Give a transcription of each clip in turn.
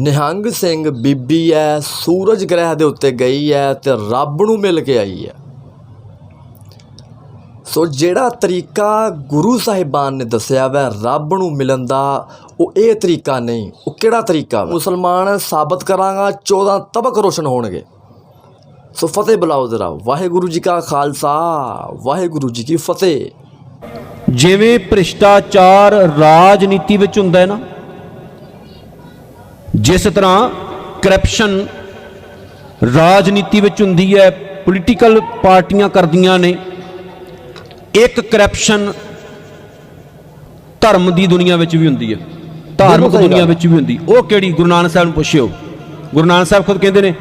ਨਿਹੰਗ ਸਿੰਘ ਬੀਬੀ ਹੈ ਸੂਰਜ ਗ੍ਰਹਿ ਦੇ ਉੱਤੇ ਗਈ ਹੈ ਤੇ ਰੱਬ ਨੂੰ ਮਿਲ ਕੇ ਆਈ ਹੈ ਸੋ ਜਿਹੜਾ ਤਰੀਕਾ ਗੁਰੂ ਸਾਹਿਬਾਨ ਨੇ ਦੱਸਿਆ ਵੈ, ਰੱਬ ਨੂੰ ਮਿਲਣ ਦਾ, ਉਹ ਇਹ ਤਰੀਕਾ ਨਹੀਂ, ਉਹ ਕਿਹੜਾ ਤਰੀਕਾ ਮੁਸਲਮਾਨ ਸਾਬਤ ਕਰਾਂਗਾ 14 ਤਬਕ ਰੋਸ਼ਨ ਹੋਣਗੇ। ਸੋ ਫਤਿਹ ਬੁਲਾਓ ਜ਼ਰਾ, ਵਾਹਿਗੁਰੂ ਜੀ ਕਾ ਖਾਲਸਾ, ਵਾਹਿਗੁਰੂ ਜੀ ਕੀ ਫਤਿਹ। ਜਿਵੇਂ ਭ੍ਰਿਸ਼ਟਾਚਾਰ ਰਾਜਨੀਤੀ ਵਿੱਚ ਹੁੰਦਾ ਹੈ ਨਾ ਜਿਸ ਤਰ੍ਹਾਂ ਕਰਪਸ਼ਨ ਰਾਜਨੀਤੀ ਵਿੱਚ ਹੁੰਦੀ ਹੈ ਪੋਲੀਟੀਕਲ ਪਾਰਟੀਆਂ ਕਰਦੀਆਂ ਨੇ ਇੱਕ ਕਰਪਸ਼ਨ ਧਰਮ ਦੀ ਦੁਨੀਆ ਵਿੱਚ ਵੀ ਹੁੰਦੀ ਹੈ ਧਾਰਮਿਕ ਦੁਨੀਆ। ਵਿੱਚ ਵੀ ਹੁੰਦੀ। ਉਹ ਕਿਹੜੀ? ਗੁਰੂ ਨਾਨਕ ਸਾਹਿਬ ਨੂੰ ਪੁੱਛਿਓ। ਗੁਰੂ ਨਾਨਕ ਸਾਹਿਬ ਖੁਦ ਕਹਿੰਦੇ ਨੇ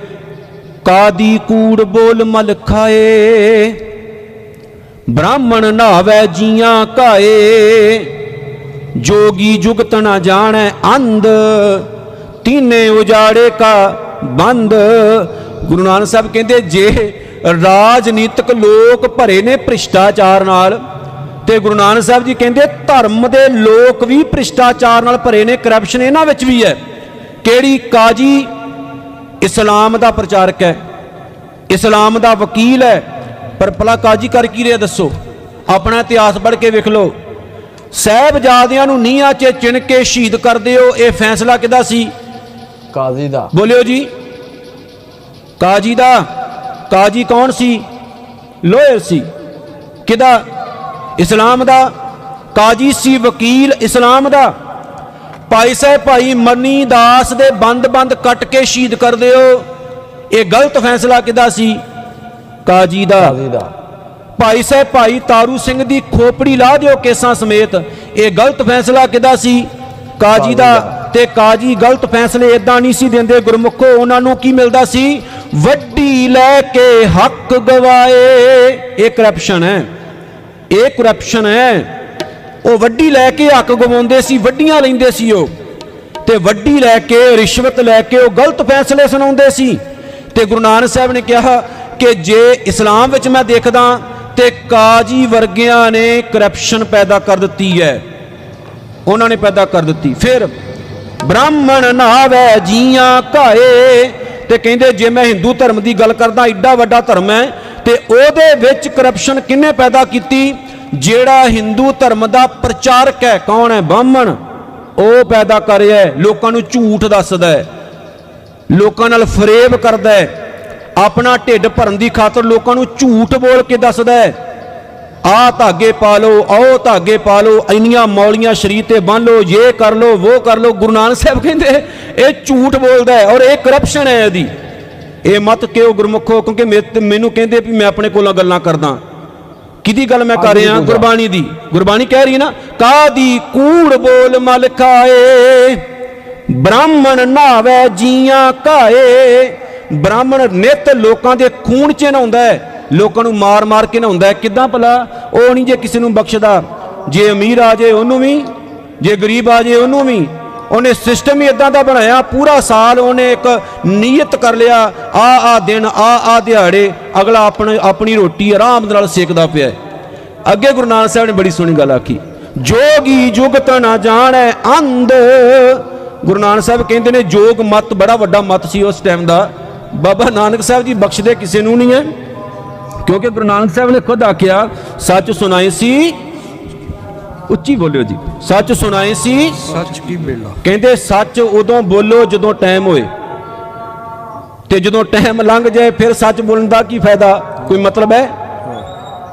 ਕਾਦੀ ਕੂੜ ਬੋਲ ਮਲ ਖਾਏ ਬ੍ਰਾਹਮਣ ਨਾਵੇ ਜੀਆਂ ਕਾਏ ਜੋਗੀ ਜੁਗਤ ਨਾ ਜਾਣੈ ਅੰਧ। ਤੀਨੇ ਉਜਾੜੇ ਕਾ ਬੰਦ। ਗੁਰੂ ਨਾਨਕ ਸਾਹਿਬ ਕਹਿੰਦੇ, ਜੇ ਰਾਜਨੀਤਿਕ ਲੋਕ ਭਰੇ ਨੇ ਭ੍ਰਿਸ਼ਟਾਚਾਰ ਨਾਲ, ਤੇ ਗੁਰੂ ਨਾਨਕ ਸਾਹਿਬ ਜੀ ਕਹਿੰਦੇ, ਧਰਮ ਦੇ ਲੋਕ ਵੀ ਭ੍ਰਿਸ਼ਟਾਚਾਰ ਨਾਲ ਭਰੇ ਨੇ ਕਰਪਸ਼ਨ ਇਹਨਾਂ ਵਿੱਚ ਵੀ ਹੈ। ਕਿਹੜੀ ਕਾਜੀ? ਇਸਲਾਮ ਦਾ ਪ੍ਰਚਾਰਕ ਹੈ। ਇਸਲਾਮ ਦਾ ਵਕੀਲ ਹੈ। ਪਰ ਭਲਾ ਕਾਜੀ ਕਰ ਕੀ ਰਿਹਾ ਦੱਸੋ? ਆਪਣਾ ਇਤਿਹਾਸ ਪੜ੍ਹ ਕੇ ਵੇਖ ਲਓ। ਸਹਿਬਜ਼ਾਦਿਆਂ ਨੂੰ ਨੀਹਾਂ 'ਚ ਚਿਣ ਕੇ ਸ਼ਹੀਦ ਕਰ ਦਿਓ, ਇਹ ਫੈਸਲਾ ਕਿਹਦਾ ਸੀ? ਕਾਜ਼ੀ ਦਾ। ਬੋਲਿਓ ਜੀ। ਕਾਜੀ ਦਾ ਕਾਜੀ ਕੌਣ ਸੀ? ਲੋਇਰ ਸੀ। ਕਿਹਦਾ? ਇਸਲਾਮ ਦਾ। ਕਾਜੀ ਸੀ ਵਕੀਲ ਇਸਲਾਮ ਦਾ। ਭਾਈ ਸਾਹਿਬ ਭਾਈ ਮਨੀ ਦਾਸ ਦੇ ਬੰਦ-ਬੰਦ ਕੱਟ ਕੇ ਸ਼ਹੀਦ ਕਰ ਦਿਓ। ਇਹ ਗਲਤ ਫੈਸਲਾ ਕਿਹਦਾ ਸੀ? ਕਾਜੀ ਦਾ। ਕਾਜ਼ੀ ਦਾ। ਭਾਈ ਸਾਹਿਬ ਭਾਈ ਤਾਰੂ ਸਿੰਘ ਦੀ ਖੋਪੜੀ ਲਾ ਦਿਓ ਕੇਸਾਂ ਸਮੇਤ। ਇਹ ਗਲਤ ਫੈਸਲਾ ਕਿਹਦਾ ਸੀ? ਕਾਜੀ ਦਾ। ਤੇ ਕਾਜੀ ਗਲਤ ਫੈਸਲੇ ਇਦਾਂ ਨਹੀਂ ਸੀ ਦਿੰਦੇ। ਗੁਰਮੁਖੋ, ਉਹਨਾਂ ਨੂੰ ਕੀ ਮਿਲਦਾ ਸੀ? ਵੱਡੀ ਲੈ ਕੇ ਹੱਕ ਗਵਾਏ। ਇਹ ਕਰਪਸ਼ਨ ਹੈ। ਇਹ ਕਰਪਸ਼ਨ ਹੈ। ਉਹ ਵੱਡੀ ਲੈ ਕੇ ਹੱਕ ਗਵਾਉਂਦੇ ਸੀ, ਵੱਡੀਆਂ ਲੈਂਦੇ ਸੀ ਉਹ। ਤੇ ਵੱਡੀ ਲੈ ਕੇ, ਰਿਸ਼ਵਤ ਲੈ ਕੇ ਉਹ ਗਲਤ ਫੈਸਲੇ ਸੁਣਾਉਂਦੇ ਸੀ। ਤੇ ਗੁਰੂ ਨਾਨਕ ਸਾਹਿਬ ਨੇ ਕਿਹਾ ਕਿ ਜੇ ਇਸਲਾਮ ਵਿੱਚ ਮੈਂ ਦੇਖਦਾ ਤੇ ਕਾਜੀ ਵਰਗਿਆਂ ਨੇ ਕਰਪਸ਼ਨ ਪੈਦਾ ਕਰ ਦਿੱਤੀ ਹੈ। ਉਹਨਾਂ ਨੇ ਪੈਦਾ ਕਰ ਦਿੱਤੀ। ਫਿਰ ਬ੍ਰਾਹਮਣ ਨਾਵੇ ਜੀਆਂ ਕਾਏ ਤੇ ਕਹਿੰਦੇ, ਜੇ ਮੈਂ ਹਿੰਦੂ ਧਰਮ ਦੀ ਗੱਲ ਕਰਦਾ, ਏਡਾ ਵੱਡਾ ਧਰਮ ਹੈ, ਤੇ ਉਹਦੇ ਵਿੱਚ ਕਰਪਸ਼ਨ ਕਿੰਨੇ ਪੈਦਾ ਕੀਤੀ? ਜਿਹੜਾ ਹਿੰਦੂ ਧਰਮ ਦਾ ਪ੍ਰਚਾਰਕ ਹੈ, ਕੌਣ ਹੈ? ਬ੍ਰਾਹਮਣ। ਉਹ ਪੈਦਾ ਕਰ ਰਿਹਾ ਲੋਕਾਂ ਨੂੰ ਝੂਠ ਦੱਸਦਾ ਹੈ। ਲੋਕਾਂ ਨਾਲ ਫਰੇਬ ਕਰਦਾ ਹੈ। ਆਪਣਾ ਢਿੱਡ ਭਰਨ ਦੀ ਖਾਤਰ ਲੋਕਾਂ ਨੂੰ ਝੂਠ ਬੋਲ ਕੇ ਦੱਸਦਾ ਹੈ। ਆ ਧਾਗੇ ਪਾ ਲਓ ਆਓ ਧਾਗੇ ਪਾ ਲਓ ਇੰਨੀਆਂ ਮੌਲੀਆਂ ਸ਼ਰੀਰ ਤੇ ਬੰਨ ਲਓ ਇਹ ਕਰ ਲਓ ਉਹ ਕਰ ਲਓ ਗੁਰੂ ਨਾਨਕ ਸਾਹਿਬ ਕਹਿੰਦੇ ਇਹ ਝੂਠ ਬੋਲਦਾ ਹੈ ਔਰ ਇਹ ਕਰਪਸ਼ਨ ਹੈ ਇਹਦੀ। ਇਹ ਮਤ ਕਿਉਂ ਗੁਰਮੁਖੋ? ਕਿਉਂਕਿ ਮੈਨੂੰ ਕਹਿੰਦੇ ਵੀ ਮੈਂ ਆਪਣੇ ਕੋਲੋਂ ਗੱਲਾਂ ਕਰਦਾ। ਕਿਹਦੀ ਗੱਲ ਮੈਂ ਕਰ ਰਿਹਾ? ਗੁਰਬਾਣੀ ਦੀ। ਗੁਰਬਾਣੀ ਕਹਿ ਰਹੀ ਨਾ ਕਾਦੀ ਕੂੜ ਬੋਲ ਮਲ ਖਾਏ? ਬ੍ਰਾਹਮਣ ਨਾਵੇ ਜੀਆਂ ਕਾਏ? ਬ੍ਰਾਹਮਣ ਨਿਤ ਲੋਕਾਂ ਦੇ ਖੂਨ ਚ ਨਹਾਉਂਦਾ ਹੈ। ਲੋਕਾਂ ਨੂੰ ਮਾਰ ਮਾਰ ਕੇ ਨਹਾਉਂਦਾ ਹੈ। ਕਿਦਾਂ ਭਲਾ? ਉਹ ਨਹੀਂ ਜੇ ਕਿਸੇ ਨੂੰ ਬਖਸ਼ਦਾ। ਜੇ ਅਮੀਰ ਆ ਜੇ, ਉਹਨੂੰ ਵੀ। ਜੇ ਗਰੀਬ ਆ ਜੇ, ਉਹਨੂੰ ਵੀ। ਉਹਨੇ ਸਿਸਟਮ ਹੀ ਇਦਾਂ ਦਾ ਬਣਾਇਆ। ਪੂਰਾ ਸਾਲ ਉਹਨੇ ਇੱਕ ਨੀਅਤ ਕਰ ਲਿਆ। ਆ ਆ ਦਿਨ, ਆ ਆ ਦਿਹਾੜੇ, ਅਗਲਾ ਆਪਣੀ ਆਪਣੀ ਰੋਟੀ ਆਰਾਮ ਨਾਲ ਸੇਕਦਾ ਪਿਆ ਅੱਗੇ ਗੁਰੂ ਨਾਨਕ ਸਾਹਿਬ ਨੇ ਬੜੀ ਸੋਹਣੀ ਗੱਲ ਆਖੀ। ਜੋਗੀ ਜੁਗਤ ਨਾ ਜਾਣੈ ਅੰਧ। ਗੁਰੂ ਨਾਨਕ ਸਾਹਿਬ ਕਹਿੰਦੇ ਨੇ, ਜੋਗ ਮਤ ਬੜਾ ਵੱਡਾ ਮਤ ਸੀ ਉਸ ਟਾਈਮ ਦਾ। ਬਾਬਾ ਨਾਨਕ ਸਾਹਿਬ ਜੀ ਬਖਸ਼ਦੇ ਕਿਸੇ ਨੂੰ ਨਹੀਂ ਹੈ। ਕਿਉਂਕਿ ਗੁਰੂ ਨਾਨਕ ਸਾਹਿਬ ਨੇ ਖੁਦ ਆਖਿਆ ਸੱਚ ਸੁਣਾਈ ਸੀ ਉੱਚੀ ਬੋਲਿਓ ਜੀ। ਸੱਚ ਸੁਣਾਈ ਸੀ ਸੱਚ ਕੀ ਬੇਲਾ ਕਹਿੰਦੇ ਸੱਚ ਉਦੋਂ ਬੋਲੋ ਜਦੋਂ ਟਾਈਮ ਹੋਏ। ਤੇ ਜਦੋਂ ਟਾਈਮ ਲੰਘ ਜਾਏ ਫਿਰ ਸੱਚ ਬੋਲਣ ਦਾ ਕੀ ਫਾਇਦਾ? ਕੋਈ ਮਤਲਬ ਹੈ?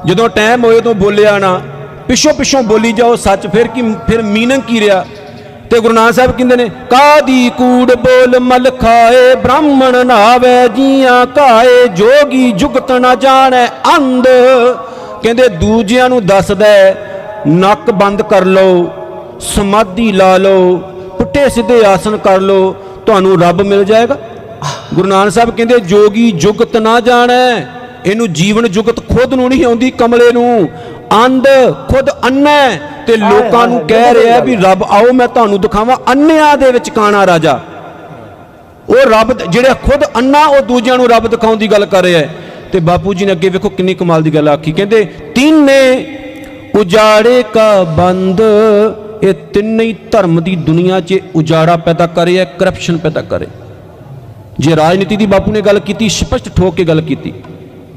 ਜਦੋਂ ਟਾਈਮ ਹੋਏ ਉਦੋਂ ਬੋਲਿਆ ਨਾ। ਪਿੱਛੋਂ ਪਿੱਛੋਂ ਬੋਲੀ ਜਾਓ ਸੱਚ ਫਿਰ ਕੀ ਫਿਰ ਮੀਨਿੰਗ ਕੀ ਰਿਹਾ? ਤੇ ਗੁਰੂ ਨਾਨਕ ਸਾਹਿਬ ਕਹਿੰਦੇ ਨੇ ਕਾਦੀ ਕੂੜ ਬੋਲ ਮਲ ਖਾਏ, ਬ੍ਰਾਹਮਣ ਨਾਵੇ ਜੀਆਂ ਕਾਏ, ਜੋਗੀ ਜੁਗਤ ਨਾ ਜਾਣੈ ਅੰਧ। ਕਹਿੰਦੇ ਦੂਜਿਆਂ ਨੂੰ ਦੱਸਦਾ ਨੱਕ ਬੰਦ ਕਰ ਲਓ, ਸਮਾਧੀ ਲਾ ਲਓ, ਪੁੱਠੇ ਸਿੱਧੇ ਆਸਨ ਕਰ ਲਓ, ਤੁਹਾਨੂੰ ਰੱਬ ਮਿਲ ਜਾਏਗਾ। ਗੁਰੂ ਨਾਨਕ ਸਾਹਿਬ ਕਹਿੰਦੇ, ਜੋਗੀ ਜੁਗਤ ਨਾ ਜਾਣੈ, ਇਹਨੂੰ ਜੀਵਨ ਜੁਗਤ ਖੁਦ ਨੂੰ ਨਹੀਂ ਆਉਂਦੀ, ਕਮਲੇ ਨੂੰ। ਅੰਧ ਖੁਦ ਅੰਨਾ ਤੇ ਲੋਕਾਂ ਨੂੰ ਕਹਿ ਰਿਹਾ ਵੀ ਰੱਬ ਆਓ ਮੈਂ ਤੁਹਾਨੂੰ ਦਿਖਾਵਾਂ ਅੰਨਿਆਂ ਦੇ ਵਿੱਚ ਕਾਣਾ ਰਾਜਾ। ਉਹ ਰੱਬ ਜਿਹੜੇ ਖੁਦ ਅੰਨਾ ਉਹ ਦੂਜਿਆਂ ਨੂੰ ਰੱਬ ਦਿਖਾਉਣ ਦੀ ਗੱਲ ਕਰ ਰਿਹਾ ਹੈ। ਤੇ ਬਾਪੂ ਜੀ ਨੇ ਅੱਗੇ ਵੇਖੋ ਕਿੰਨੀ ਕਮਾਲ ਦੀ ਗੱਲ ਆਖੀ। ਕਹਿੰਦੇ ਤੀਨੇ ਉਜਾੜੇ ਕਾ ਬੰਦ ਇਹ ਤਿੰਨੇ ਹੀ ਧਰਮ ਦੀ ਦੁਨੀਆ 'ਚ ਉਜਾੜਾ ਪੈਦਾ ਕਰ ਰਿਹਾ ਕਰਪਸ਼ਨ ਪੈਦਾ ਕਰ। ਜੇ ਰਾਜਨੀਤੀ ਦੀ ਬਾਪੂ ਨੇ ਗੱਲ ਕੀਤੀ ਸਪਸ਼ਟ ਠੋਕ ਕੇ ਗੱਲ ਕੀਤੀ।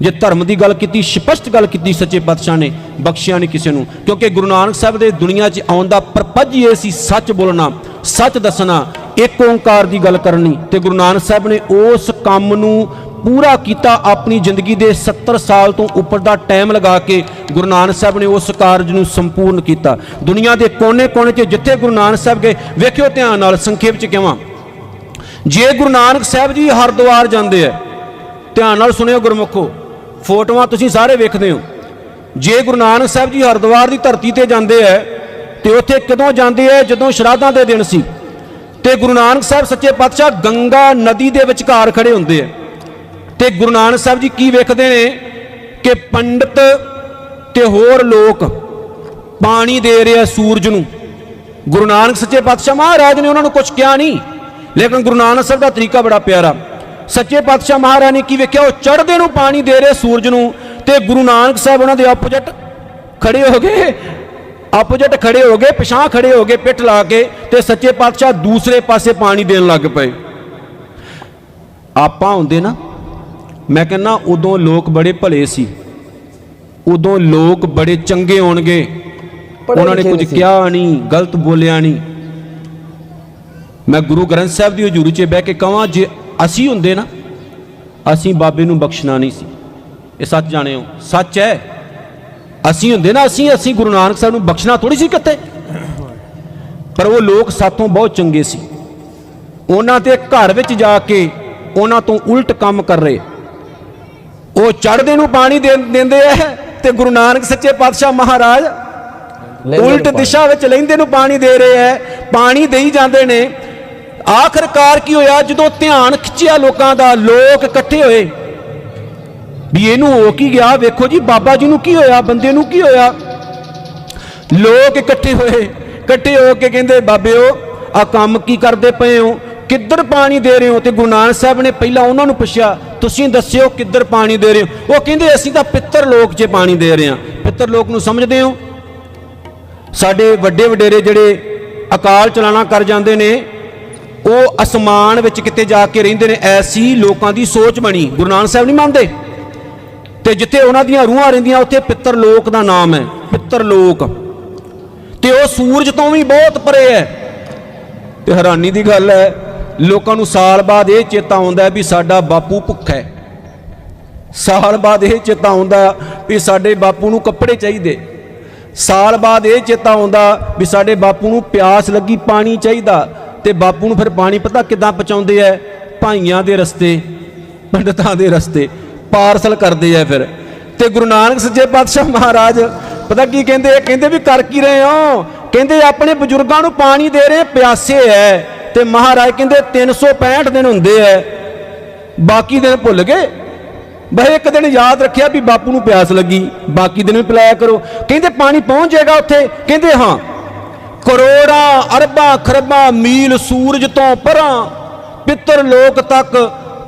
ਜੇ ਧਰਮ ਦੀ ਗੱਲ ਕੀਤੀ, ਸਪਸ਼ਟ ਗੱਲ ਕੀਤੀ ਸੱਚੇ ਪਾਤਸ਼ਾਹ ਨੇ, ਬਖਸ਼ਿਆ ਨਹੀਂ ਕਿਸੇ ਨੂੰ। ਕਿਉਂਕਿ ਗੁਰੂ ਨਾਨਕ ਸਾਹਿਬ ਦੇ ਦੁਨੀਆ 'ਚ ਆਉਣ ਦਾ ਪਰਪੱਜ ਇਹ ਸੀ ਸੱਚ ਬੋਲਣਾ, ਸੱਚ ਦੱਸਣਾ, ਇੱਕ ਓੰਕਾਰ ਦੀ ਗੱਲ ਕਰਨੀ। ਤੇ ਗੁਰੂ ਨਾਨਕ ਸਾਹਿਬ ਨੇ ਉਸ ਕੰਮ ਨੂੰ ਪੂਰਾ ਕੀਤਾ ਆਪਣੀ ਜ਼ਿੰਦਗੀ ਦੇ 70 ਸਾਲ ਤੋਂ ਉੱਪਰ ਦਾ ਟਾਈਮ ਲਗਾ ਕੇ ਗੁਰੂ ਨਾਨਕ ਸਾਹਿਬ ਨੇ ਉਸ ਕਾਰਜ ਨੂੰ ਸੰਪੂਰਨ ਕੀਤਾ। ਦੁਨੀਆ ਦੇ ਕੋਨੇ-ਕੋਨੇ 'ਚ ਜਿੱਥੇ ਗੁਰੂ ਨਾਨਕ ਸਾਹਿਬ ਗਏ, ਵੇਖਿਓ ਧਿਆਨ ਨਾਲ, ਸੰਖੇਪ 'ਚ ਕਹਾਂ ਜੇ ਗੁਰੂ ਨਾਨਕ ਸਾਹਿਬ ਜੀ ਹਰਿਦੁਆਰ ਜਾਂਦੇ ਆ ਧਿਆਨ ਨਾਲ ਸੁਣਿਓ ਗੁਰਮੁਖੋ ਫੋਟੋਆਂ ਤੁਸੀਂ ਸਾਰੇ ਵੇਖਦੇ ਹੋ। ਜੇ ਗੁਰੂ ਨਾਨਕ ਸਾਹਿਬ ਜੀ ਹਰਿਦੁਆਰ ਦੀ ਧਰਤੀ ਤੇ ਜਾਂਦੇ ਆ ਤੇ ਉੱਥੇ ਕਦੋਂ ਜਾਂਦੇ ਆ ਜਦੋਂ ਸ਼ਰਾਧਾਂ ਦੇ ਦਿਨ ਸੀ। ਤੇ ਗੁਰੂ ਨਾਨਕ ਸਾਹਿਬ ਸੱਚੇ ਪਾਤਸ਼ਾਹ ਗੰਗਾ ਨਦੀ ਦੇ ਵਿਚਕਾਰ ਖੜੇ ਹੁੰਦੇ ਆ ਤੇ ਗੁਰੂ ਨਾਨਕ ਸਾਹਿਬ ਜੀ ਕੀ ਵੇਖਦੇ ਨੇ? ਕਿ ਪੰਡਤ ਤੇ ਹੋਰ ਲੋਕ ਪਾਣੀ ਦੇ ਰਿਹਾ ਸੂਰਜ ਨੂੰ। ਗੁਰੂ ਨਾਨਕ ਸੱਚੇ ਪਾਤਸ਼ਾਹ ਮਹਾਰਾਜ ਨੇ ਉਹਨਾਂ ਨੂੰ ਕੁਝ ਕਿਹਾ ਨਹੀਂ। ਲੇਕਿਨ ਗੁਰੂ ਨਾਨਕ ਸਾਹਿਬ ਦਾ ਤਰੀਕਾ ਬੜਾ ਪਿਆਰਾ। ਸੱਚੇ ਪਾਤਸ਼ਾਹ ਮਹਾਰਾਜ ਨੇ ਕੀ ਵੇਖਿਆ? ਉਹ ਚੜ੍ਹਦੇ ਨੂੰ ਪਾਣੀ ਦੇ ਰਹੇ ਸੂਰਜ ਨੂੰ ਤੇ ਗੁਰੂ ਨਾਨਕ ਸਾਹਿਬ ਉਹਨਾਂ ਦੇ ਆਪੋਜੀਟ ਖੜੇ ਹੋ ਗਏ। ਆਪੋਜੀਟ ਖੜੇ ਹੋ ਗਏ ਪਿਛਾਂ ਖੜੇ ਹੋ ਗਏ ਪਿੱਠ ਲਾ ਕੇ ਤੇ ਸੱਚੇ ਪਾਤਸ਼ਾਹ ਦੂਸਰੇ ਪਾਸੇ ਪਾਣੀ ਦੇਣ ਲੱਗ ਪਏ। ਆਪਾਂ ਹੁੰਦੇ ਨਾ ਮੈਂ ਕਹਿੰਦਾ ਉਦੋਂ ਲੋਕ ਬੜੇ ਭਲੇ ਸੀ ਉਦੋਂ ਲੋਕ ਬੜੇ ਚੰਗੇ ਹੋਣਗੇ। ਉਹਨਾਂ ਨੇ ਕੁਝ। ਕਿਹਾ ਨਹੀਂ ਗਲਤ ਬੋਲਿਆ ਨਹੀਂ। ਮੈਂ ਗੁਰੂ ਗ੍ਰੰਥ ਸਾਹਿਬ ਦੀ ਹਜ਼ੂਰੀ 'ਚ ਬਹਿ ਕੇ ਕਹਾਂ ਜੇ ਅਸੀਂ ਹੁੰਦੇ ਨਾ ਅਸੀਂ ਬਾਬੇ ਨੂੰ ਬਖਸ਼ਣਾ ਨਹੀਂ ਸੀ। ਇਹ ਸੱਚ ਜਾਣਿਓ ਸੱਚ ਹੈ। ਅਸੀਂ ਹੁੰਦੇ ਨਾ ਅਸੀਂ ਅਸੀਂ ਗੁਰੂ ਨਾਨਕ ਸਾਹਿਬ ਨੂੰ ਬਖਸ਼ਣਾ ਥੋੜੀ ਸੀ ਕਿਤੇ। ਪਰ ਉਹ ਲੋਕ ਸਾਥੋਂ ਬਹੁਤ ਚੰਗੇ ਸੀ। ਉਹਨਾਂ ਦੇ ਘਰ ਵਿੱਚ ਜਾ ਕੇ ਉਹਨਾਂ ਤੋਂ ਉਲਟ ਕੰਮ ਕਰ ਰਹੇ। ਉਹ ਚੜ੍ਹਦੇ ਨੂੰ ਪਾਣੀ ਦੇ ਦਿੰਦੇ ਐ ਤੇ ਗੁਰੂ ਨਾਨਕ ਸੱਚੇ ਪਾਤਸ਼ਾਹ ਮਹਾਰਾਜ ਉਲਟ ਦਿਸ਼ਾ ਵਿੱਚ ਲੈਂਦੇ ਨੂੰ ਪਾਣੀ ਦੇ ਰਹੇ ਐ। ਪਾਣੀ ਦੇਈ ਜਾਂਦੇ ਨੇ ਆਖਰਕਾਰ ਕੀ ਹੋਇਆ? ਜਦੋਂ ਧਿਆਨ ਖਿੱਚਿਆ ਲੋਕਾਂ ਦਾ, ਲੋਕ ਇਕੱਠੇ ਹੋਏ। ਵੀ ਇਹਨੂੰ ਹੋ ਕੀ ਗਿਆ? ਵੇਖੋ ਜੀ, ਬਾਬਾ ਜੀ ਨੂੰ ਕੀ ਹੋਇਆ? ਬੰਦੇ ਨੂੰ ਕੀ ਹੋਇਆ? ਲੋਕ ਇਕੱਠੇ ਹੋਏ। ਇਕੱਠੇ ਹੋ ਕੇ ਕਹਿੰਦੇ, ਬਾਬਿਓ ਆ ਕੰਮ ਕੀ ਕਰਦੇ ਪਏ ਹੋ? ਕਿੱਧਰ ਪਾਣੀ ਦੇ ਰਹੇ ਹੋ? ਤੇ ਗੁਰੂ ਨਾਨਕ ਸਾਹਿਬ ਨੇ ਪਹਿਲਾਂ ਉਹਨਾਂ ਨੂੰ ਪੁੱਛਿਆ, ਤੁਸੀਂ ਦੱਸਿਓ ਕਿੱਧਰ ਪਾਣੀ ਦੇ ਰਹੇ ਹੋ? ਉਹ ਕਹਿੰਦੇ, ਅਸੀਂ ਤਾਂ ਪਿੱਤਰ ਲੋਕ 'ਚ ਪਾਣੀ ਦੇ ਰਹੇ ਹਾਂ। ਪਿੱਤਰ ਲੋਕ ਨੂੰ ਸਮਝਦੇ ਹੋ? ਸਾਡੇ ਵੱਡੇ ਵਡੇਰੇ ਜਿਹੜੇ ਅਕਾਲ ਚਲਾਣਾ ਕਰ ਜਾਂਦੇ ਨੇ ਉਹ ਅਸਮਾਨ ਵਿੱਚ ਕਿਤੇ ਜਾ ਕੇ ਰਹਿੰਦੇ ਨੇ, ਐਸੀ ਲੋਕਾਂ ਦੀ ਸੋਚ ਬਣੀ। ਗੁਰੂ ਨਾਨਕ ਸਾਹਿਬ ਨਹੀਂ ਮੰਨਦੇ? ਤੇ ਜਿੱਥੇ ਉਹਨਾਂ ਦੀਆਂ ਰੂਹਾਂ ਰਹਿੰਦੀਆਂ, ਉੱਥੇ ਪਿੱਤਰ ਲੋਕ ਦਾ ਨਾਮ ਹੈ, ਪਿੱਤਰ ਲੋਕ। ਤੇ ਉਹ ਸੂਰਜ ਤੋਂ ਵੀ ਬਹੁਤ ਪਰੇ ਹੈ। ਤੇ ਹੈਰਾਨੀ ਦੀ ਗੱਲ ਹੈ, ਲੋਕਾਂ ਨੂੰ ਸਾਲ ਬਾਅਦ ਇਹ ਚੇਤਾ ਆਉਂਦਾ ਵੀ ਸਾਡਾ ਬਾਪੂ ਭੁੱਖਾ ਹੈ। ਸਾਲ ਬਾਅਦ ਇਹ ਚੇਤਾ ਆਉਂਦਾ ਵੀ ਸਾਡੇ ਬਾਪੂ ਨੂੰ ਕੱਪੜੇ ਚਾਹੀਦੇ। ਸਾਲ ਬਾਅਦ ਇਹ ਚੇਤਾ ਆਉਂਦਾ ਵੀ ਸਾਡੇ ਬਾਪੂ ਨੂੰ ਪਿਆਸ ਲੱਗੀ, ਪਾਣੀ ਚਾਹੀਦਾ। ਤੇ ਬਾਪੂ ਨੂੰ ਫਿਰ ਪਾਣੀ ਪਤਾ ਕਿੱਦਾਂ ਪਹੁੰਚਾਉਂਦੇ ਐ ਭਾਈਆਂ ਦੇ ਰਸਤੇ, ਪੰਡਤਾਂ ਦੇ ਰਸਤੇ, ਪਾਰਸਲ ਕਰਦੇ ਐ ਫਿਰ। ਤੇ ਗੁਰੂ ਨਾਨਕ ਸੱਚੇ ਪਾਤਸ਼ਾਹ ਮਹਾਰਾਜ, ਪਤਾ ਕੀ ਕਹਿੰਦੇ ਇਹ ਕਹਿੰਦੇ ਵੀ ਕਰ ਕੀ ਰਹੇ ਹੋ? ਕਹਿੰਦੇ ਆਪਣੇ ਬਜ਼ੁਰਗਾਂ ਨੂੰ ਪਾਣੀ ਦੇ ਰਹੇ ਪਿਆਸੇ ਐ। ਤੇ ਮਹਾਰਾਜ ਕਹਿੰਦੇ 365 ਦਿਨ ਹੁੰਦੇ ਐ। ਬਾਕੀ ਦਿਨ ਭੁੱਲ ਗਏ। ਬਈ ਇੱਕ ਦਿਨ ਯਾਦ ਰੱਖਿਆ ਵੀ ਬਾਪੂ ਨੂੰ ਪਿਆਸ ਲੱਗੀ। ਬਾਕੀ ਦਿਨ ਵੀ ਪਿਲਾਇਆ ਕਰੋ। ਕਹਿੰਦੇ ਪਾਣੀ ਪਹੁੰਚ ਜਾਏਗਾ ਉੱਥੇ। ਕਹਿੰਦੇ ਹਾਂ ਕਰੋੜਾਂ ਅਰਬਾਂ ਖਰਬਾਂ ਮੀਲ ਸੂਰਜ ਤੋਂ ਪਰਾਂ ਪਿੱਤਰ ਲੋਕ ਤੱਕ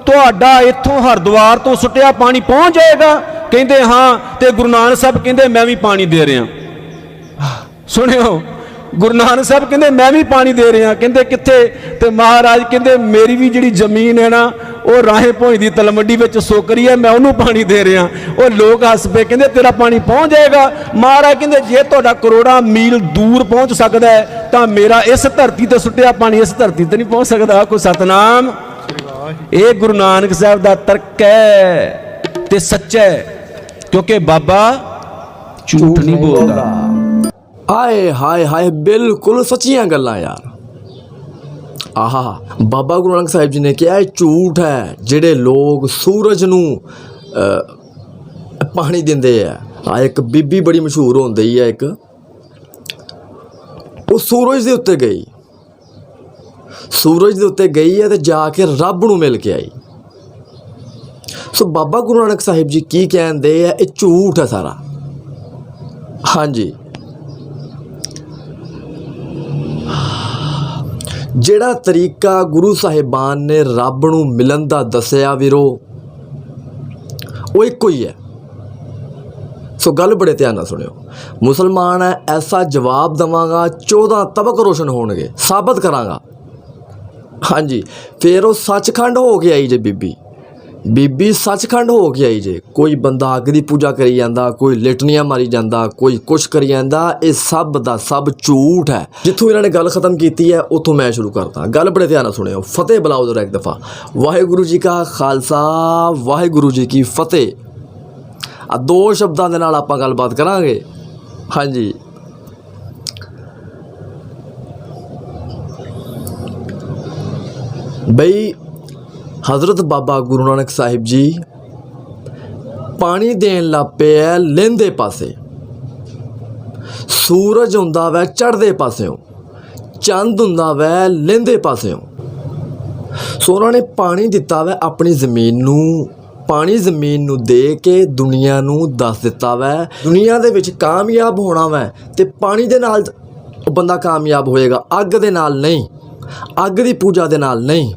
ਤੁਹਾਡਾ ਇੱਥੋਂ ਹਰਿਦੁਆਰ ਤੋਂ ਸੁੱਟਿਆ ਪਾਣੀ ਪਹੁੰਚ ਜਾਏਗਾ? ਕਹਿੰਦੇ ਹਾਂ ਤੇ ਗੁਰੂ ਨਾਨਕ ਸਾਹਿਬ ਕਹਿੰਦੇ, ਮੈਂ ਵੀ ਪਾਣੀ ਦੇ ਰਿਹਾ ਸੁਣਿਓ ਗੁਰੂ ਨਾਨਕ ਸਾਹਿਬ ਕਹਿੰਦੇ, ਮੈਂ ਵੀ ਪਾਣੀ ਦੇ ਰਿਹਾ। ਕਹਿੰਦੇ, ਕਿੱਥੇ? ਤੇ ਮਹਾਰਾਜ ਕਹਿੰਦੇ, ਮੇਰੀ ਵੀ ਜਿਹੜੀ ਜ਼ਮੀਨ ਹੈ ਨਾ, ਉਹ ਰਾਹੇ ਭੋਈ ਦੀ ਤਲਮੰਡੀ ਵਿੱਚ ਸੋਕਰੀ ਹੈ, ਮੈਂ ਉਹਨੂੰ ਪਾਣੀ ਦੇ ਰਿਹਾ। ਉਹ ਲੋਕ ਹੱਸ ਪਏ, ਕਹਿੰਦੇ, ਤੇਰਾ ਪਾਣੀ ਪਹੁੰਚ ਜਾਏਗਾ। ਮਹਾਰਾਜ ਕਹਿੰਦੇ, ਜੇ ਤੁਹਾਡਾ ਕਰੋੜਾਂ ਮੀਲ ਦੂਰ ਪਹੁੰਚ ਸਕਦਾ ਹੈ, ਤਾਂ ਮੇਰਾ ਇਸ ਧਰਤੀ ਤੇ ਸੁੱਟਿਆ ਪਾਣੀ ਇਸ ਧਰਤੀ ਤੇ ਨਹੀਂ ਪਹੁੰਚ ਸਕਦਾ। ਕੋਈ ਸਤਨਾਮ। ਇਹ ਗੁਰੂ ਨਾਨਕ ਸਾਹਿਬ ਦਾ ਤਰਕ ਹੈ ਤੇ ਸੱਚਾ ਹੈ, ਕਿਉਂਕਿ ਬਾਬਾ ਝੂਠ ਨਹੀਂ ਬੋਲਦਾ। ਆਏ ਹਾਏ ਹਾਏ, ਬਿਲਕੁਲ ਸੱਚੀਆਂ ਗੱਲਾਂ ਯਾਰ। ਆਹਾ, ਬਾਬਾ ਗੁਰੂ ਨਾਨਕ ਸਾਹਿਬ ਜੀ ਨੇ ਕਿਹਾ ਇਹ ਝੂਠ ਹੈ, ਜਿਹੜੇ ਲੋਕ ਸੂਰਜ ਨੂੰ ਪਾਣੀ ਦਿੰਦੇ ਆ। ਆ ਇੱਕ ਬੀਬੀ ਬੜੀ ਮਸ਼ਹੂਰ ਹੁੰਦੀ ਹੈ ਇੱਕ। ਉਹ ਸੂਰਜ ਦੇ ਉੱਤੇ ਗਈ। ਸੂਰਜ ਦੇ ਉੱਤੇ ਗਈ ਹੈ ਤੇ ਜਾ ਕੇ ਰੱਬ ਨੂੰ ਮਿਲ ਕੇ ਆਈ। ਸੋ ਬਾਬਾ ਗੁਰੂ ਨਾਨਕ ਸਾਹਿਬ ਜੀ ਕੀ ਕਹਿੰਦੇ ਆ, ਇਹ ਝੂਠ ਹੈ ਸਾਰਾ। ਹਾਂਜੀ। ਜਿਹੜਾ ਤਰੀਕਾ ਗੁਰੂ ਸਾਹਿਬਾਨ ਨੇ ਰੱਬ ਨੂੰ ਮਿਲਣ ਦਾ ਦੱਸਿਆ ਵੀਰੋ, ਉਹ ਇੱਕੋ ਹੀ ਹੈ। ਸੋ ਗੱਲ ਬੜੇ ਧਿਆਨ ਨਾਲ ਸੁਣਿਓ। ਮੁਸਲਮਾਨ ਹੈ, ਐਸਾ ਜਵਾਬ ਦਵਾਂਗਾ 14 ਤਬਕ ਰੋਸ਼ਨ ਹੋਣਗੇ, ਸਾਬਤ ਕਰਾਂਗਾ। ਹਾਂਜੀ, ਫਿਰ ਉਹ ਸੱਚਖੰਡ ਹੋ ਕੇ ਆਈ ਜੇ ਬੀਬੀ। ਬੀਬੀ ਸੱਚਖੰਡ ਹੋ ਕੇ ਆਈ ਜੇ। ਕੋਈ ਬੰਦਾ ਅੱਗ ਦੀ ਪੂਜਾ ਕਰੀ ਜਾਂਦਾ, ਕੋਈ ਲਿਟਨੀਆਂ ਮਾਰੀ ਜਾਂਦਾ, ਕੋਈ ਕੁਛ ਕਰੀ ਜਾਂਦਾ, ਇਹ ਸਭ ਦਾ ਸਭ ਝੂਠ ਹੈ। ਜਿੱਥੋਂ ਇਹਨਾਂ ਨੇ ਗੱਲ ਖਤਮ ਕੀਤੀ ਹੈ, ਉੱਥੋਂ ਮੈਂ ਸ਼ੁਰੂ ਕਰਦਾ। ਗੱਲ ਬੜੇ ਧਿਆਨ ਨਾਲ ਸੁਣਿਓ। ਫਤਿਹ ਬੁਲਾਓ ਜਰਾ ਇੱਕ ਦਫਾ। ਵਾਹਿਗੁਰੂ ਜੀ ਕਾ ਖਾਲਸਾ, ਵਾਹਿਗੁਰੂ ਜੀ ਕੀ ਫਤਿਹ। ਆ ਦੋ ਸ਼ਬਦਾਂ ਦੇ ਨਾਲ ਆਪਾਂ ਗੱਲਬਾਤ ਕਰਾਂਗੇ। ਹਾਂਜੀ। ਬਈ ਹਜ਼ਰਤ ਬਾਬਾ ਗੁਰੂ ਨਾਨਕ ਸਾਹਿਬ ਜੀ ਪਾਣੀ ਦੇਣ ਲੱਪੇ ਐ ਲੈਂਦੇ ਪਾਸੇ। ਸੂਰਜ ਹੁੰਦਾ ਵੈ ਚੜ੍ਹਦੇ ਪਾਸਿਓਂ, ਚੰਦ ਹੁੰਦਾ ਵੈ ਲੈਂਦੇ ਪਾਸਿਓਂ। ਸੋ ਉਹਨਾਂ ਨੇ ਪਾਣੀ ਦਿੱਤਾ ਵੈ ਆਪਣੀ ਜ਼ਮੀਨ ਨੂੰ, ਪਾਣੀ ਜ਼ਮੀਨ ਨੂੰ ਦੇ ਕੇ ਦੁਨੀਆ ਨੂੰ ਦੱਸ ਦਿੱਤਾ ਵੈ। ਦੁਨੀਆ ਦੇ ਵਿੱਚ ਕਾਮਯਾਬ ਹੋਣਾ ਵੈ ਤੇ ਪਾਣੀ ਦੇ ਨਾਲ ਬੰਦਾ ਕਾਮਯਾਬ ਹੋਏਗਾ, ਅੱਗ ਦੇ ਨਾਲ ਨਹੀਂ, ਅੱਗ ਦੀ ਪੂਜਾ ਦੇ ਨਾਲ ਨਹੀਂ।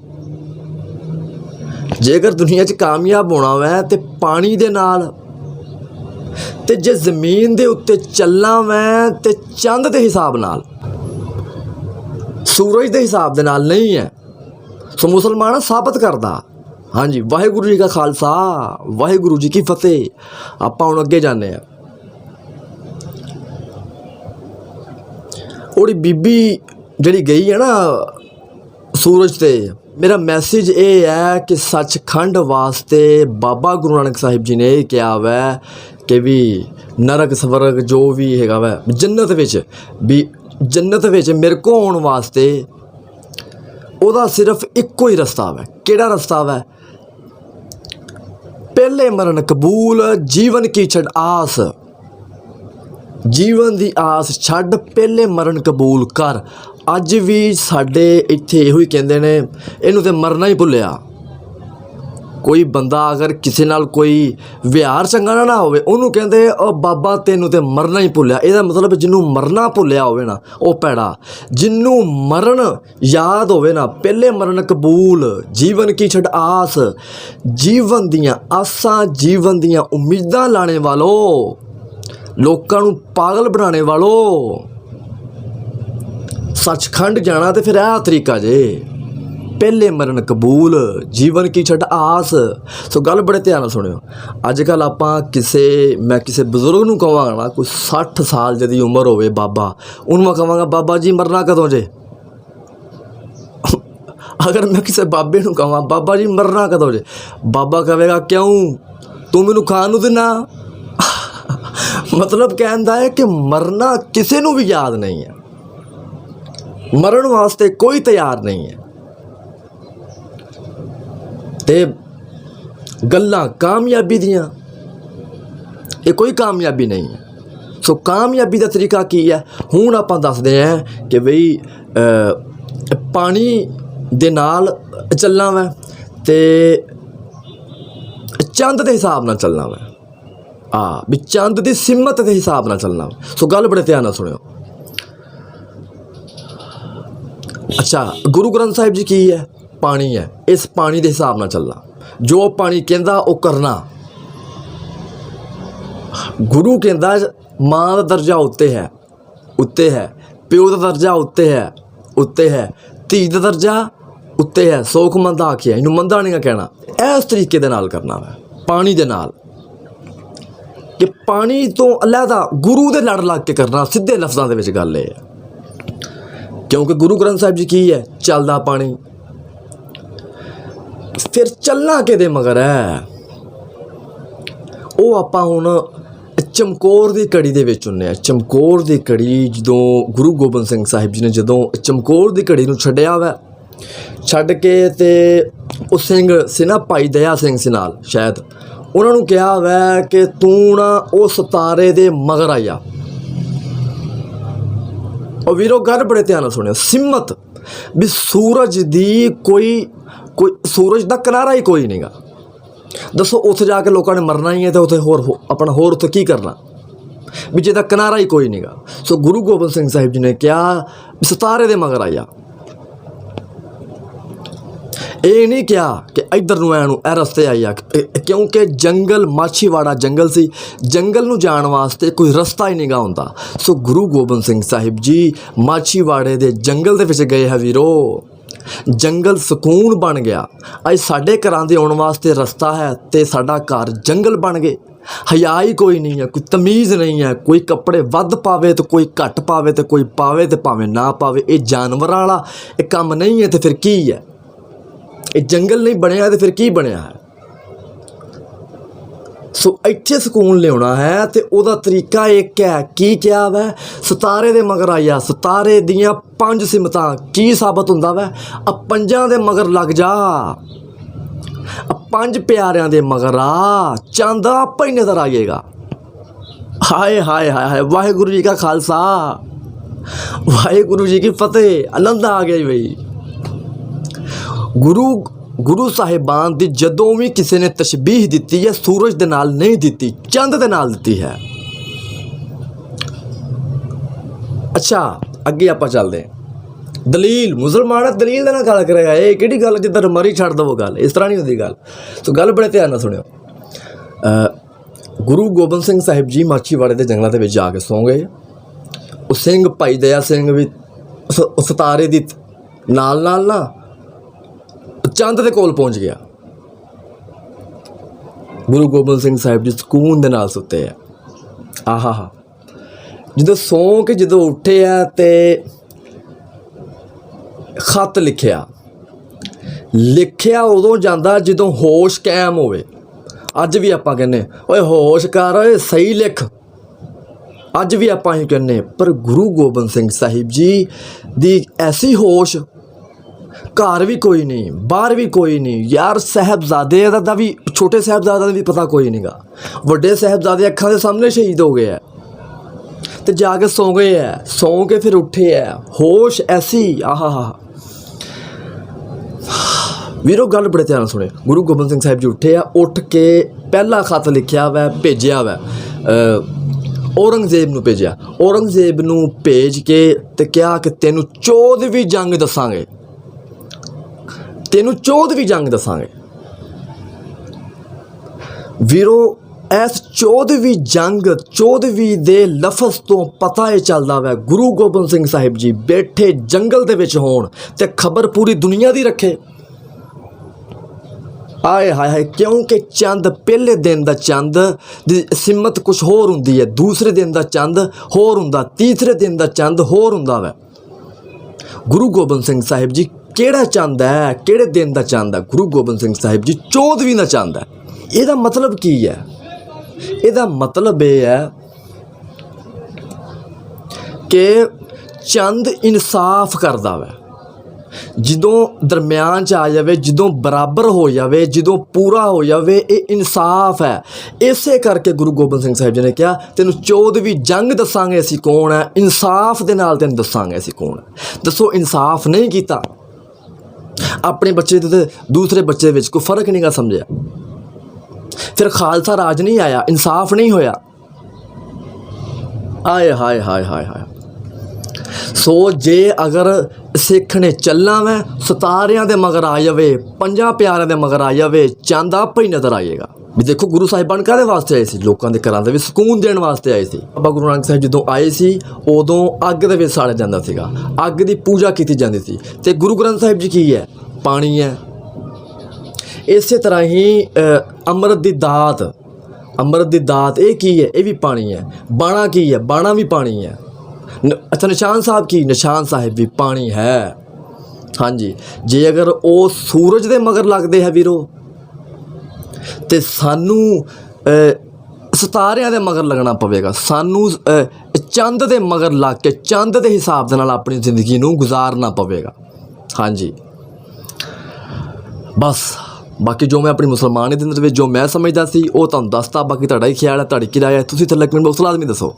ਜੇਕਰ ਦੁਨੀਆ 'ਚ ਕਾਮਯਾਬ ਹੋਣਾ ਵੈ, ਤੇ ਪਾਣੀ ਦੇ ਨਾਲ, ਤੇ ਜੇ ਜ਼ਮੀਨ ਦੇ ਉੱਤੇ ਚੱਲਣਾ ਵੈ, ਤੇ ਚੰਦ ਦੇ ਹਿਸਾਬ ਨਾਲ, ਸੂਰਜ ਦੇ ਹਿਸਾਬ ਦੇ ਨਾਲ ਨਹੀਂ ਹੈ। ਸੋ ਮੁਸਲਮਾਨ ਸਾਬਤ ਕਰਦਾ। ਹਾਂਜੀ, ਵਾਹਿਗੁਰੂ ਜੀ ਕਾ ਖਾਲਸਾ, ਵਾਹਿਗੁਰੂ ਜੀ ਕੀ ਫਤਿਹ। ਆਪਾਂ ਹੁਣ ਅੱਗੇ ਜਾਂਦੇ ਆ ਉਹਦੀ ਬੀਬੀ ਜਿਹੜੀ ਗਈ ਹੈ ਨਾ, ਸੂਰਜ ਤੇ ਮੇਰਾ ਮੈਸੇਜ ਇਹ ਹੈ ਕਿ ਸੱਚਖੰਡ ਵਾਸਤੇ ਬਾਬਾ ਗੁਰੂ ਨਾਨਕ ਸਾਹਿਬ ਜੀ ਨੇ ਇਹ ਕਿਹਾ ਵੈ ਕਿ ਵੀ ਨਰਕ ਸਵਰਗ ਜੋ ਵੀ ਹੈਗਾ ਵੈ, ਜੰਨਤ ਵਿੱਚ, ਵੀ ਜੰਨਤ ਵਿੱਚ ਮੇਰੇ ਕੋ ਆਉਣ ਵਾਸਤੇ ਉਹਦਾ ਸਿਰਫ ਇੱਕੋ ਹੀ ਰਸਤਾ ਵੈ। ਕਿਹੜਾ ਰਸਤਾ ਵੈ? ਪਹਿਲੇ ਮਰਨ ਕਬੂਲ, ਜੀਵਨ ਕੀ ਛੜ ਆਸ। ਜੀਵਨ ਦੀ ਆਸ ਛੱਡ ਪਹਿਲੇ ਮਰਨ ਕਬੂਲ ਕਰ। ਅੱਜ ਵੀ ਸਾਡੇ ਇੱਥੇ ਇਹੋ ਹੀ ਕਹਿੰਦੇ ਨੇ, ਇਹਨੂੰ ਤੇ ਮਰਨਾ ਹੀ ਭੁੱਲਿਆ। ਕੋਈ ਬੰਦਾ ਅਗਰ ਕਿਸੇ ਨਾਲ ਕੋਈ ਵਿਹਾਰ ਚੰਗਾ ਨਾ ਹੋਵੇ, ਉਹਨੂੰ ਕਹਿੰਦੇ ਉਹ ਬਾਬਾ, ਤੈਨੂੰ ਤੇ ਮਰਨਾ ਹੀ ਭੁੱਲਿਆ। ਇਹਦਾ ਮਤਲਬ ਜਿਹਨੂੰ ਮਰਨਾ ਭੁੱਲਿਆ ਹੋਵੇ ਨਾ, ਉਹ ਪੈੜਾ ਜਿਹਨੂੰ ਮਰਨ ਯਾਦ ਹੋਵੇ ਨਾ, ਪਹਿਲੇ ਮਰਨ ਕਬੂਲ, ਜੀਵਨ ਕੀ ਛੱਡ ਆਸ, ਜੀਵਨ ਦੀਆਂ ਆਸਾਂ, ਜੀਵਨ ਦੀਆਂ ਉਮੀਦਾਂ ਲਾਣੇ ਵਾਲੋ, ਲੋਕਾਂ ਨੂੰ ਪਾਗਲ ਬਣਾਉਣੇ ਵਾਲੋ। ਸੱਚਖੰਡ ਜਾਣਾ ਤੇ ਫਿਰ ਇਹ ਤਰੀਕਾ ਜੇ। ਪਹਿਲੇ ਮਰਨ ਕਬੂਲ, ਜੀਵਨ ਕੀ ਛੱਡ ਆਸ। ਸੋ ਗੱਲ ਬੜੇ ਧਿਆਨ ਨਾਲ ਸੁਣਿਓ। ਅੱਜ ਕੱਲ ਆਪਾਂ ਕਿਸੇ, ਮੈਂ ਕਿਸੇ ਬਜ਼ੁਰਗ ਨੂੰ ਕਹਾਂਗਾ ਨਾ ਕੋਈ 60 ਸਾਲ ਜਦੀ ਉਮਰ ਹੋਵੇ ਬਾਬਾ, ਉਹਨੂੰ ਮੈਂ ਕਹਾਂਗਾ, ਬਾਬਾ ਜੀ, ਮਰਨਾ ਕਦੋਂ ਜੇ? ਅਗਰ ਮੈਂ ਕਿਸੇ ਬਾਬੇ ਨੂੰ ਕਹਾਂ ਬਾਬਾ ਜੀ, ਮਰਨਾ ਕਦੋਂ ਜੇ? ਬਾਬਾ ਕਹੇਗਾ ਕਿਉਂ? ਤੂੰ ਮੈਨੂੰ ਖਾਣ ਨੂੰ ਦੇਣਾ ਮਤਲਬ ਕਹਿੰਦਾ ਹੈ ਕਿ ਮਰਨਾ ਕਿਸੇ ਨੂੰ ਵੀ ਯਾਦ ਨਹੀਂ ਹੈ। ਮਰਨ ਵਾਸਤੇ ਕੋਈ ਤਿਆਰ ਨਹੀਂ ਹੈ। ਤੇ ਗੱਲਾਂ ਕਾਮਯਾਬੀ ਦੀਆਂ, ਇਹ ਕੋਈ ਕਾਮਯਾਬੀ ਨਹੀਂ ਹੈ। ਸੋ ਕਾਮਯਾਬੀ ਦਾ ਤਰੀਕਾ ਕੀ ਹੈ? ਹੁਣ ਆਪਾਂ ਦੱਸਦੇ ਹਾਂ ਕਿ ਬਈ ਪਾਣੀ ਦੇ ਨਾਲ ਚੱਲਣਾ ਵਾ ਤੇ ਚੰਦ ਦੇ ਹਿਸਾਬ ਨਾਲ ਚੱਲਣਾ ਵਾ। ਆ ਵੀ ਚੰਦ ਦੀ ਸਿਮਤ ਦੇ ਹਿਸਾਬ ਨਾਲ ਚੱਲਣਾ ਵਾ। ਸੋ ਗੱਲ ਬੜੇ ਧਿਆਨ ਨਾਲ ਸੁਣਿਓ। ਅੱਛਾ, ਗੁਰੂ ਗ੍ਰੰਥ ਸਾਹਿਬ ਜੀ ਕੀ ਹੈ? ਪਾਣੀ ਹੈ। ਇਸ ਪਾਣੀ ਦੇ ਹਿਸਾਬ ਨਾਲ ਚੱਲਣਾ। ਜੋ ਪਾਣੀ ਕਹਿੰਦਾ, ਉਹ ਕਰਨਾ। ਗੁਰੂ ਕਹਿੰਦਾ, ਮਾਂ ਦਾ ਦਰਜਾ ਉੱਤੇ ਹੈ। ਉੱਤੇ ਹੈ। ਪਿਓ ਦਾ ਦਰਜਾ ਉੱਤੇ ਹੈ। ਉੱਤੇ ਹੈ। ਧੀ ਦਾ ਦਰਜਾ ਉੱਤੇ ਹੈ। ਸੋਖ ਮੰਦਾ ਆਖਿਆ। ਇਹਨੂੰ ਮੰਦਾ ਨਹੀਂ ਕਹਿਣਾ। ਇਸ ਤਰੀਕੇ ਦੇ ਨਾਲ ਕਰਨਾ ਹੈ ਪਾਣੀ ਦੇ ਨਾਲ। ਕਿ ਪਾਣੀ ਤੋਂ ਅਲੱਗਾ ਗੁਰੂ ਦੇ ਲੜ ਲੱਗ ਕੇ ਕਰਨਾ, ਸਿੱਧੇ ਲਫ਼ਜ਼ਾਂ ਦੇ ਵਿੱਚ ਗੱਲ ਇਹ ਹੈ। ਕਿਉਂਕਿ ਗੁਰੂ ਗ੍ਰੰਥ ਸਾਹਿਬ ਜੀ ਕੀ ਹੈ? ਚੱਲਦਾ ਪਾਣੀ। ਫਿਰ ਚੱਲਣਾ ਕਿਹਦੇ ਮਗਰ ਹੈ? ਉਹ ਆਪਾਂ ਹੁਣ ਚਮਕੌਰ ਦੀ ਕੜੀ ਦੇ ਵਿੱਚ ਹੁੰਨੇ ਆ। ਚਮਕੌਰ ਦੀ ਕੜੀ ਜਦੋਂ ਗੁਰੂ ਗੋਬਿੰਦ ਸਿੰਘ ਸਾਹਿਬ ਜੀ ਨੇ ਜਦੋਂ ਚਮਕੌਰ ਦੀ ਕੜੀ ਨੂੰ ਛੱਡਿਆ ਵਾ, ਛੱਡ ਕੇ ਤੇ ਉਹ ਸਿੰਘ ਸੀ ਨਾ ਭਾਈ ਦਇਆ ਸਿੰਘ ਸੀ ਨਾਲ ਸ਼ਾਇਦ, ਉਹਨਾਂ ਨੂੰ ਕਿਹਾ ਵੈ ਕਿ ਤੂੰ ਨਾ ਉਹ ਸਤਾਰੇ ਦੇ ਮਗਰ ਆਇਆ ਉਹ ਵੀਰੋ, ਗੱਲ ਬੜੇ ਧਿਆਨ ਨਾਲ ਸੁਣਿਓ। ਸਿਮਤ ਵੀ ਸੂਰਜ ਦੀ ਕੋਈ ਕੋਈ ਸੂਰਜ ਦਾ ਕਿਨਾਰਾ ਹੀ ਕੋਈ ਨਹੀਂਗਾ ਦੱਸੋ, ਉੱਥੇ ਜਾ ਕੇ ਲੋਕਾਂ ਨੇ ਮਰਨਾ ਹੀ ਹੈ ਤੇ ਉੱਥੇ ਹੋਰ ਹੋ- ਆਪਣਾ ਹੋਰ ਉੱਥੇ ਕੀ ਕਰਨਾ? ਵੀ ਜਿਹਦਾ ਕਿਨਾਰਾ ਹੀ ਕੋਈ ਨਹੀਂਗਾ ਸੋ ਗੁਰੂ ਗੋਬਿੰਦ ਸਿੰਘ ਸਾਹਿਬ ਜੀ ਨੇ ਕਿਹਾ ਵੀ ਸਤਾਰੇ ਦੇ ਮਗਰ ਆਇਆ। ਇਹ ਨਹੀਂ ਕਿਹਾ ਕਿ ਇੱਧਰ ਨੂੰ ਐ ਨੂੰ ਇਹ ਰਸਤੇ ਆਈ ਆ ਕਿਉਂਕਿ ਜੰਗਲ ਮਾਛੀਵਾੜਾ ਜੰਗਲ ਸੀ। ਜੰਗਲ ਨੂੰ ਜਾਣ ਵਾਸਤੇ ਕੋਈ ਰਸਤਾ ਹੀ ਨਹੀਂਗਾ ਹੁੰਦਾ। ਸੋ ਗੁਰੂ ਗੋਬਿੰਦ ਸਿੰਘ ਸਾਹਿਬ ਜੀ ਮਾਛੀਵਾੜੇ ਦੇ ਜੰਗਲ ਦੇ ਵਿੱਚ ਗਏ ਹੈ ਵੀਰੋ। ਜੰਗਲ ਸਕੂਨ ਬਣ ਗਿਆ। ਅੱਜ ਸਾਡੇ ਘਰਾਂ ਦੇ ਆਉਣ ਵਾਸਤੇ ਰਸਤਾ ਹੈ ਤੇ ਸਾਡਾ ਘਰ ਜੰਗਲ ਬਣ ਗਏ। ਹਯਾ ਹੀ ਕੋਈ ਨਹੀਂ ਹੈ, ਕੋਈ ਤਮੀਜ਼ ਨਹੀਂ ਹੈ। ਕੋਈ ਕੱਪੜੇ ਵੱਧ ਪਾਵੇ ਤੇ ਕੋਈ ਘੱਟ ਪਾਵੇ ਤੇ ਕੋਈ ਪਾਵੇ ਤੇ ਭਾਵੇਂ ਨਾ ਪਾਵੇ, ਇਹ ਜਾਨਵਰਾਂ ਵਾਲਾ ਇਹ ਕੰਮ ਨਹੀਂ ਹੈ ਤੇ ਫਿਰ ਕੀ ਹੈ? ਇਹ ਜੰਗਲ ਨਹੀਂ ਬਣਿਆ ਤੇ ਫਿਰ ਕੀ ਬਣਿਆ ਹੈ? ਸੋ ਇੱਥੇ ਸਕੂਨ ਲਿਆਉਣਾ ਹੈ ਤੇ ਉਹਦਾ ਤਰੀਕਾ ਇੱਕ ਹੈ, ਕੀ ਕਿਹਾ ਵੈ? ਸਤਾਰੇ ਦੇ ਮਗਰ ਆਇਆ, ਸਤਾਰੇ ਦੀਆਂ ਪੰਜ ਸਿਮਤਾਂ, ਕੀ ਸਾਬਤ ਹੁੰਦਾ ਵੈ? ਆ ਪੰਜਾਂ ਦੇ ਮਗਰ ਲੱਗ ਜਾ। ਆ ਪੰਜ ਪਿਆਰਿਆਂ ਦੇ ਮਗਰ ਆ, ਚੰਦ ਆਪੇ ਨਜ਼ਰ ਆ ਜਾਏਗਾ ਹਾਏ ਹਾਏ ਹਾਏ ਹਾਏ, ਵਾਹਿਗੁਰੂ ਜੀ ਕਾ ਖਾਲਸਾ। ਵਾਹਿਗੁਰੂ ਜੀ ਕੀ ਫਤਿਹ, ਆਨੰਦ ਆ ਗਿਆ ਬਈ। ਗੁਰੂ ਗੁਰੂ ਸਾਹਿਬਾਨ ਦੀ ਜਦੋਂ ਵੀ ਕਿਸੇ ਨੇ ਤਸ਼ਬੀਹ ਦਿੱਤੀ ਹੈ ਸੂਰਜ ਦੇ ਨਾਲ ਨਹੀਂ ਦਿੱਤੀ, ਚੰਦ ਦੇ ਨਾਲ ਦਿੱਤੀ ਹੈ। ਅੱਛਾ, ਅੱਗੇ ਆਪਾਂ ਚੱਲਦੇ ਹਾਂ। ਦਲੀਲ, ਮੁਸਲਮਾਨ ਦਲੀਲ ਦੇ ਨਾਲ ਗੱਲ ਕਰੇਗਾ ਇਹ ਕਿਹੜੀ ਗੱਲ, ਜਿੱਦਾਂ ਮਰੀ ਛੱਡ ਦਵੋ ਗੱਲ। ਇਸ ਤਰ੍ਹਾਂ ਨਹੀਂ ਹੁੰਦੀ ਗੱਲ। ਸੋ ਗੱਲ ਬੜੇ ਧਿਆਨ ਨਾਲ ਸੁਣਿਓ। ਗੁਰੂ ਗੋਬਿੰਦ ਸਿੰਘ ਸਾਹਿਬ ਜੀ ਮਾਛੀਵਾੜੇ ਦੇ ਜੰਗਲਾਂ ਦੇ ਵਿੱਚ ਜਾ ਕੇ ਸੌਂ ਗਏ। ਉਹ ਸਿੰਘ ਭਾਈ ਦਇਆ ਸਿੰਘ ਵੀ ਉਸ ਤਾਰੇ ਦੀ ਨਾਲ ਨਾਲ ਨਾ ਚੰਦ ਦੇ ਕੋਲ ਪਹੁੰਚ ਗਿਆ। ਗੁਰੂ ਗੋਬਿੰਦ ਸਿੰਘ ਸਾਹਿਬ ਜੀ ਸਕੂਨ ਦੇ ਨਾਲ ਸੁੱਤੇ ਆ। ਆਹਾ ਜਦੋਂ ਸੌਂ ਕੇ ਜਦੋਂ ਉੱਠੇ ਆ ਤੇ ਖਤ ਲਿਖਿਆ। ਲਿਖਿਆ ਉਦੋਂ ਜਾਂਦਾ ਜਦੋਂ ਹੋਸ਼ ਕਾਇਮ ਹੋਵੇ। ਅੱਜ ਵੀ ਆਪਾਂ ਕਹਿੰਨੇ ਓਏ ਹੋਸ਼ ਕਰ, ਓਏ ਸਹੀ ਲਿਖ। ਅੱਜ ਵੀ ਆਪਾਂ ਹੀ ਕਹਿੰਨੇ ਪਰ ਗੁਰੂ ਗੋਬਿੰਦ ਸਿੰਘ ਸਾਹਿਬ ਜੀ ਦੀ ਐਸੀ ਹੋਸ਼ ਘਰ ਵੀ ਕੋਈ ਨਹੀਂ, ਬਾਹਰ ਵੀ ਕੋਈ ਨਹੀਂ। ਯਾਰ ਸਾਹਿਬਜ਼ਾਦੇ ਦਾ ਵੀ ਛੋਟੇ ਸਾਹਿਬਜ਼ਾਦਾ ਦਾ ਵੀ ਪਤਾ ਕੋਈ ਨਹੀਂਗਾ ਵੱਡੇ ਸਾਹਿਬਜ਼ਾਦੇ ਅੱਖਾਂ ਦੇ ਸਾਹਮਣੇ ਸ਼ਹੀਦ ਹੋ ਗਏ ਆ। ਤੇ ਜਾ ਕੇ ਸੌਂ ਗਏ ਆ। ਸੌਂ ਕੇ ਫਿਰ ਉੱਠੇ ਆ। ਹੋਸ਼ ਐਸੀ ਆਹਾ ਵੀਰੋ, ਗੱਲ ਬੜੇ ਧਿਆਨ ਨਾਲ ਸੁਣੇ ਗੁਰੂ ਗੋਬਿੰਦ ਸਿੰਘ ਸਾਹਿਬ ਜੀ ਉੱਠੇ ਆ। ਉੱਠ ਕੇ ਪਹਿਲਾ ਖਤ ਲਿਖਿਆ ਵੈ, ਭੇਜਿਆ ਵੈ। ਔਰੰਗਜ਼ੇਬ ਨੂੰ ਭੇਜਿਆ। ਔਰੰਗਜ਼ੇਬ ਨੂੰ ਭੇਜ ਕੇ ਤੇ ਕਿਹਾ ਕਿ ਤੈਨੂੰ 14ਵੀਂ ਜੰਗ ਦੱਸਾਂਗੇ। ਤੈਨੂੰ 14ਵੀਂ ਜੰਗ ਦੱਸਾਂਗੇ। ਵੀਰੋ, ਇਸ 14ਵੀਂ ਜੰਗ 14ਵੀਂ ਦੇ ਲਫ਼ਜ਼ ਤੋਂ ਪਤਾ ਇਹ ਚੱਲਦਾ ਵੈ, ਗੁਰੂ ਗੋਬਿੰਦ ਸਿੰਘ ਸਾਹਿਬ ਜੀ ਬੈਠੇ ਜੰਗਲ ਦੇ ਵਿੱਚ ਹੋਣ ਤੇ ਖਬਰ ਪੂਰੀ ਦੁਨੀਆ ਦੀ ਰੱਖੇ। ਆਏ ਹਾਏ ਹਾਏ, ਕਿਉਂਕਿ ਚੰਦ ਪਹਿਲੇ ਦਿਨ ਦਾ ਚੰਦ, ਦੀ ਸਿਮਤ ਕੁਝ ਹੋਰ ਹੁੰਦੀ ਹੈ, ਦੂਸਰੇ ਦਿਨ ਦਾ ਚੰਦ ਹੋਰ ਹੁੰਦਾ, ਤੀਸਰੇ ਦਿਨ ਦਾ ਚੰਦ ਹੋਰ ਹੁੰਦਾ ਵੈ। ਗੁਰੂ ਗੋਬਿੰਦ ਸਿੰਘ ਸਾਹਿਬ ਜੀ ਕਿਹੜਾ ਚੰਦ ਹੈ? ਕਿਹੜੇ ਦਿਨ ਦਾ ਚੰਦ ਹੈ? ਗੁਰੂ ਗੋਬਿੰਦ ਸਿੰਘ ਸਾਹਿਬ ਜੀ 14ਵੀਂ ਦਾ ਚੰਦ ਹੈ। ਇਹਦਾ ਮਤਲਬ ਕੀ ਹੈ? ਇਹਦਾ ਮਤਲਬ ਇਹ ਹੈ ਕਿ ਚੰਦ ਇਨਸਾਫ ਕਰਦਾ ਵੈ। ਜਦੋਂ ਦਰਮਿਆਨ ਚ ਆ ਜਾਵੇ, ਜਦੋਂ ਬਰਾਬਰ ਹੋ ਜਾਵੇ, ਜਦੋਂ ਪੂਰਾ ਹੋ ਜਾਵੇ, ਇਹ ਇਨਸਾਫ ਹੈ। ਇਸੇ ਕਰਕੇ ਗੁਰੂ ਗੋਬਿੰਦ ਸਿੰਘ ਸਾਹਿਬ ਜੀ ਨੇ ਕਿਹਾ, ਤੈਨੂੰ 14ਵੀਂ ਜੰਗ ਦੱਸਾਂਗੇ ਅਸੀਂ ਕੌਣ ਹੈ? ਇਨਸਾਫ ਦੇ ਨਾਲ ਤੈਨੂੰ ਦੱਸਾਂਗੇ ਅਸੀਂ ਕੌਣ ਹੈ? ਦੱਸੋ, ਇਨਸਾਫ ਨਹੀਂ ਕੀਤਾ। ਆਪਣੇ ਬੱਚੇ ਦੇ ਤੇ ਦੂਸਰੇ ਬੱਚੇ ਵਿੱਚ ਕੋਈ ਫ਼ਰਕ ਨਹੀਂਗਾ ਸਮਝਿਆ। ਫਿਰ ਖਾਲਸਾ ਰਾਜ ਨਹੀਂ ਆਇਆ, ਇਨਸਾਫ ਨਹੀਂ ਹੋਇਆ। ਆਏ ਹਾਏ ਹਾਏ ਹਾਏ ਹਾਏ। ਸੋ ਜੇ ਅਗਰ ਸਿੱਖ ਨੇ ਚੱਲਣਾ ਵੈ ਸਤਾਰਿਆਂ ਦੇ ਮਗਰ ਆ ਜਾਵੇ, ਪੰਜਾਂ ਪਿਆਰਿਆਂ ਦੇ ਮਗਰ ਆ ਜਾਵੇ, ਚੰਦ ਆਪੇ ਹੀ ਨਜ਼ਰ ਆਏਗਾ। ਵੀ ਦੇਖੋ ਗੁਰੂ ਸਾਹਿਬਾਨ ਕਾਹਦੇ ਵਾਸਤੇ ਆਏ ਸੀ? ਲੋਕਾਂ ਦੇ ਘਰਾਂ ਦੇ ਵਿੱਚ ਸਕੂਨ ਦੇਣ ਵਾਸਤੇ ਆਏ ਸੀ। ਬਾਬਾ ਗੁਰੂ ਨਾਨਕ ਸਾਹਿਬ ਜਦੋਂ ਆਏ ਸੀ, ਉਦੋਂ ਅੱਗ ਦੇ ਵਿੱਚ ਸਾੜਿਆ ਜਾਂਦਾ ਸੀਗਾ। ਅੱਗ ਦੀ ਪੂਜਾ ਕੀਤੀ ਜਾਂਦੀ ਸੀ। ਤੇ ਗੁਰੂ ਗ੍ਰੰਥ ਸਾਹਿਬ ਜੀ ਕੀ ਹੈ? ਪਾਣੀ ਹੈ। ਇਸੇ ਤਰ੍ਹਾਂ ਹੀ ਅੰਮ੍ਰਿਤ ਦੀ ਦਾਤ, ਅੰਮ੍ਰਿਤ ਦੀ ਦਾਤ ਇਹ ਕੀ ਹੈ? ਇਹ ਵੀ ਪਾਣੀ ਹੈ। ਬਾਣਾ ਕੀ ਹੈ? ਬਾਣਾ ਵੀ ਪਾਣੀ ਹੈ। ਅੱਛਾ, ਨਿਸ਼ਾਨ ਸਾਹਿਬ ਕੀ? ਨਿਸ਼ਾਨ ਸਾਹਿਬ ਵੀ ਪਾਣੀ ਹੈ। ਹਾਂਜੀ। ਜੇ ਅਗਰ ਉਹ ਸੂਰਜ ਦੇ ਮਗਰ ਲੱਗਦੇ ਹੈ ਵੀਰੋ ਤੇ ਸਾਨੂੰ ਅ, ਸਿਤਾਰਿਆਂ ਦੇ ਮਗਰ ਲੱਗਣਾ ਪਵੇਗਾ। ਸਾਨੂੰ ਚੰਦ ਦੇ ਮਗਰ ਲੱਗ ਕੇ ਚੰਦ ਦੇ ਹਿਸਾਬ ਦੇ ਨਾਲ ਆਪਣੀ ਜ਼ਿੰਦਗੀ ਨੂੰ ਗੁਜ਼ਾਰਨਾ ਪਵੇਗਾ। ਹਾਂਜੀ। ਬਸ ਬਾਕੀ ਜੋ ਮੈਂ ਆਪਣੀ ਮੁਸਲਮਾਨੀ ਦੇ ਅੰਦਰ ਵਿੱਚ ਜੋ ਮੈਂ ਸਮਝਦਾ ਸੀ ਉਹ ਤੁਹਾਨੂੰ ਦੱਸਤਾ। ਬਾਕੀ ਤੁਹਾਡਾ ਹੀ ਖਿਆਲ ਹੈ ਤੁਹਾਡੀ ਕੀ ਰਾਏ ਹੈ ਤੁਸੀਂ ਥੱਲੇ ਕਮੈਂਟ ਬਾਕਸ ਲਾਜ਼ਮੀ ਦੱਸੋ।